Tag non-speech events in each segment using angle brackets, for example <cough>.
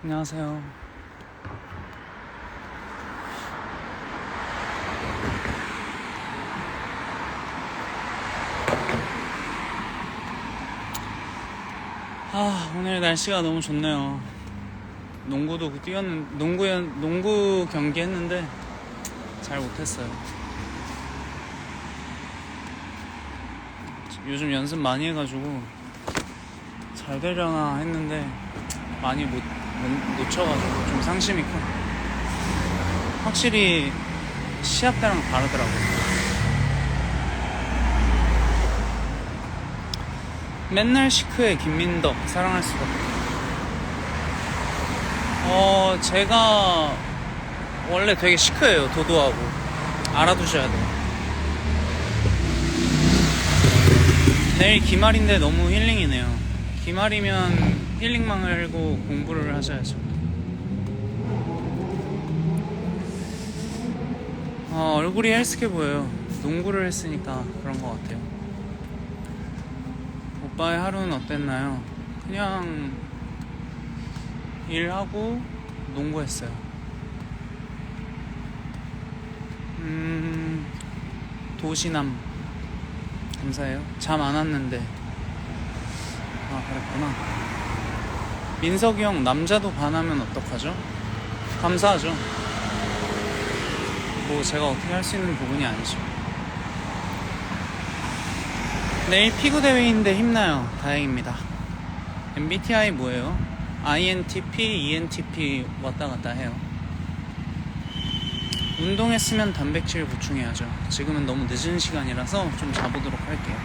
안녕하세요. 아, 오늘 날씨가 너무 좋네요. 농구도 뛰었는, 농구, 농구 경기 했는데 잘 못했어요. 요즘 연습 많이 해가지고 잘 되려나 했는데 많이 못, 못 놓쳐가지고 좀 상심이 커. 확실히 시합 때랑 다르더라고요. 맨날 시크의 김민덕 사랑할 수가 없다. 어 제가 원래 되게 시크해요 도도하고 알아두셔야 돼요. 내일 기말인데 너무 힐링이네요. 기말이면 힐링망을 열고 공부를 하셔야죠. 어, 얼굴이 헬스케 보여요. 농구를 했으니까 그런 것 같아요. 오빠의 하루는 어땠나요? 그냥 일하고 농구했어요. 음, 도시남. 감사해요. 잠 안 왔는데. 아, 그랬구나. 민석이 형, 남자도 반하면 어떡하죠? 감사하죠. 뭐, 제가 어떻게 할 수 있는 부분이 아니죠. 내일 피구 대회인데 힘나요. 다행입니다. MBTI 뭐예요? INTP, ENTP 왔다 갔다 해요. 운동했으면 단백질 보충해야죠. 지금은 너무 늦은 시간이라서 좀 자보도록 할게요.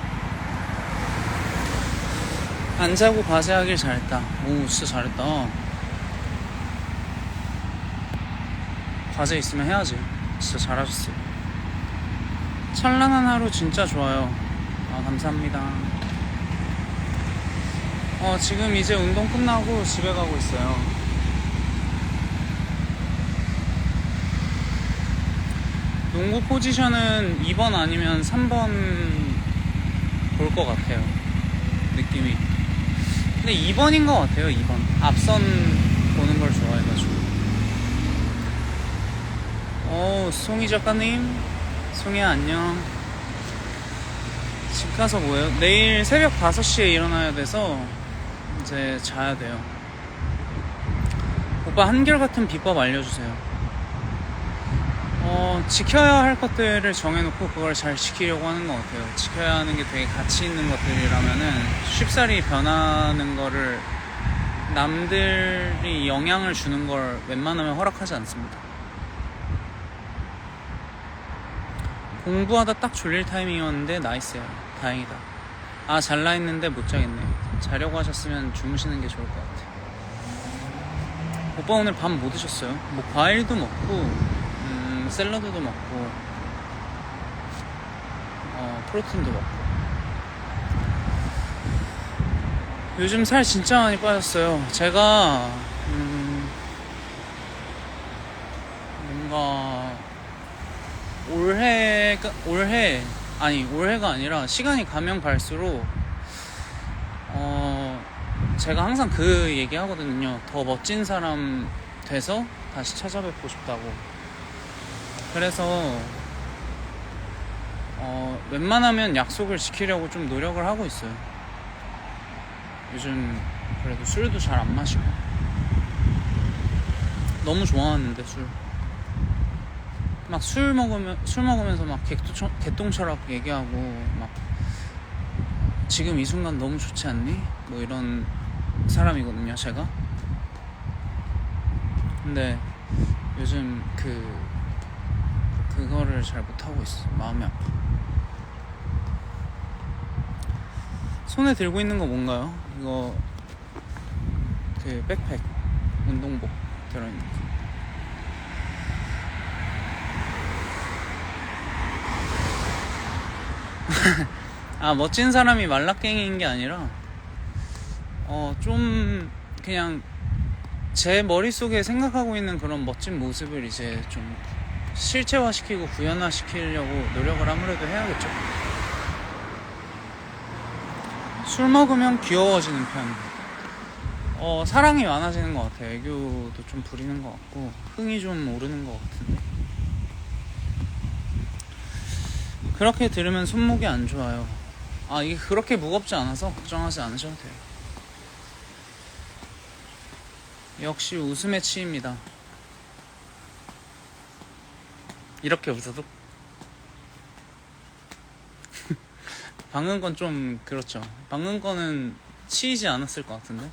안 자고 과제하길 잘했다. 오, 진짜 잘했다. 과제 있으면 해야지. 진짜 잘하셨어요. 찬란한 하루 진짜 좋아요. 아, 감사합니다. 어, 지금 이제 운동 끝나고 집에 가고 있어요. 농구 포지션은 2번 아니면 3번 볼 것 같아요. 근데 2번인 것 같아요, 2번. 앞선 보는 걸 좋아해가지고. 어, 송이 작가님. 송이야, 안녕. 집 가서 뭐예요? 내일 새벽 5시에 일어나야 돼서 이제 자야 돼요. 오빠 한결같은 비법 알려주세요. 어, 지켜야 할 것들을 정해놓고 그걸 잘 지키려고 하는 것 같아요. 지켜야 하는 게 되게 가치 있는 것들이라면은 쉽사리 변하는 거를 남들이 영향을 주는 걸 웬만하면 허락하지 않습니다. 공부하다 딱 졸릴 타이밍이었는데 나이스요. 다행이다. 아, 잘라 했는데 못 자겠네. 자려고 하셨으면 주무시는 게 좋을 것 같아. 오빠 오늘 밥뭐 드셨어요? 뭐 과일도 먹고, 음, 샐러드도 먹고, 어, 프로틴도 먹고. 요즘 살 진짜 많이 빠졌어요. 제가, 음, 뭔가, 올해가 올해 아니 올해가 아니라 시간이 가면 갈수록 어 제가 항상 그 얘기 하거든요 더 멋진 사람 돼서 다시 찾아뵙고 싶다고 그래서 어 웬만하면 약속을 지키려고 좀 노력을 하고 있어요 요즘 그래도 술도 잘 안 마시고 너무 좋아하는데 술 막 술 먹으면 술 먹으면서 막 개똥, 개똥철학 얘기하고 막 지금 이 순간 너무 좋지 않니? 뭐 이런 사람이거든요, 제가. 근데 요즘 그 그거를 잘 못하고 있어. 마음이 아파. 손에 들고 있는 거 뭔가요? 이거 그 백팩 운동복 들어있는 거. <laughs> 아 멋진 사람이 말라깽이인 게 아니라 어 좀 그냥 제 머릿속에 생각하고 있는 그런 멋진 모습을 이제 좀 실체화시키고 구현화시키려고 노력을 아무래도 해야겠죠 술 먹으면 귀여워지는 편 어, 사랑이 많아지는 것 같아요. 애교도 좀 부리는 것 같고 흥이 좀 오르는 것 같은데 그렇게 들으면 손목이 안 좋아요. 아 이게 그렇게 무겁지 않아서 걱정하지 않으셔도 돼요. 역시 웃음의 치입니다. 이렇게 웃어도 <laughs> 방금 건 좀 그렇죠. 방금 거는 치이지 않았을 것 같은데.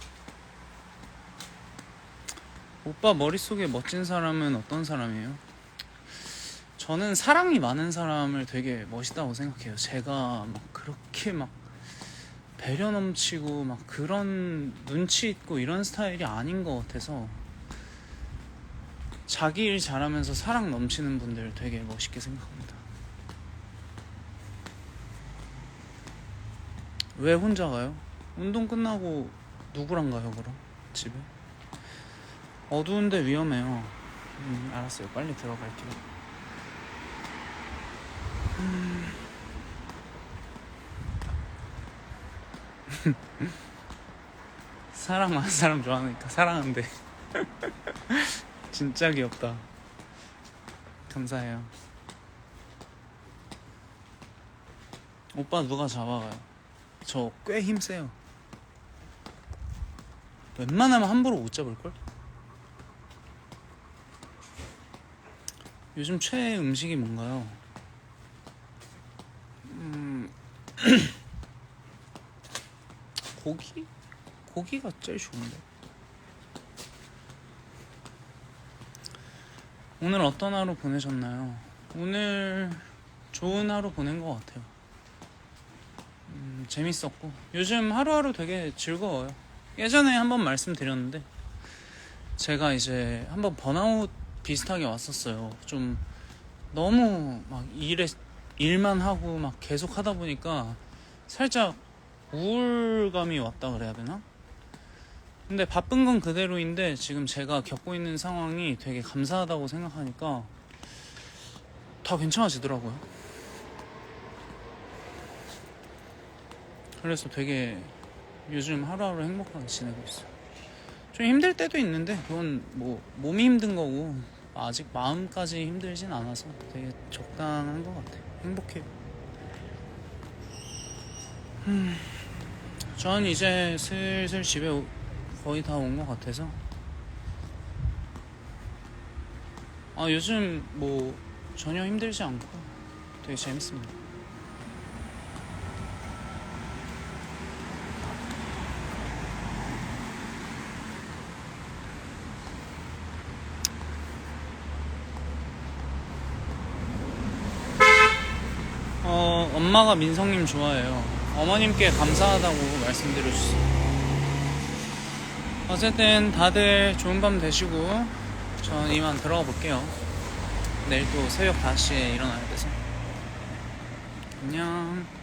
오빠 머릿속에 멋진 사람은 어떤 사람이에요? 저는 사랑이 많은 사람을 되게 멋있다고 생각해요. 제가 막 그렇게 막 배려 넘치고 막 그런 눈치 있고 이런 스타일이 아닌 것 같아서 자기 일 잘하면서 사랑 넘치는 분들 되게 멋있게 생각합니다. 왜 혼자 가요? 운동 끝나고 누구랑 가요, 그럼? 집에? 어두운데 위험해요. 음, 알았어요. 빨리 들어갈게요. 음. <laughs> 사랑 많은 사람 좋아하니까 사랑한대. <laughs> 진짜 귀엽다. 감사해요. 오빠 누가 잡아가요? 저 꽤 힘세요. 웬만하면 함부로 못 잡을걸? 요즘 최애 음식이 뭔가요? 음, <clears throat> 고기? 고기가 제일 좋은데. 오늘 어떤 하루 보내셨나요? 오늘 좋은 하루 보낸 것 같아요. 음, 재밌었고 요즘 하루하루 되게 즐거워요. 예전에 한번 말씀드렸는데 제가 이제 한번 번아웃 비슷하게 왔었어요. 좀 너무 막 일에 일만 하고 막 계속 하다 보니까 살짝 우울감이 왔다 그래야 되나? 근데 바쁜 건 그대로인데 지금 제가 겪고 있는 상황이 되게 감사하다고 생각하니까 다 괜찮아지더라고요. 그래서 되게 요즘 하루하루 행복하게 지내고 있어요. 좀 힘들 때도 있는데 그건 뭐 몸이 힘든 거고 아직 마음까지 힘들진 않아서 되게 적당한 것 같아요. 행복해요. 음, 전 이제 슬슬 집에 오- 거의 다 온 것 같아서 아 요즘 뭐 전혀 힘들지 않고 되게 재밌습니다. 어, 엄마가 민성님 좋아해요. 어머님께 감사하다고 말씀드려주세요. 어쨌든 다들 좋은 밤 되시고, 전 이만 들어가 볼게요. 내일 또 새벽 5시에 일어나야 돼서. 안녕.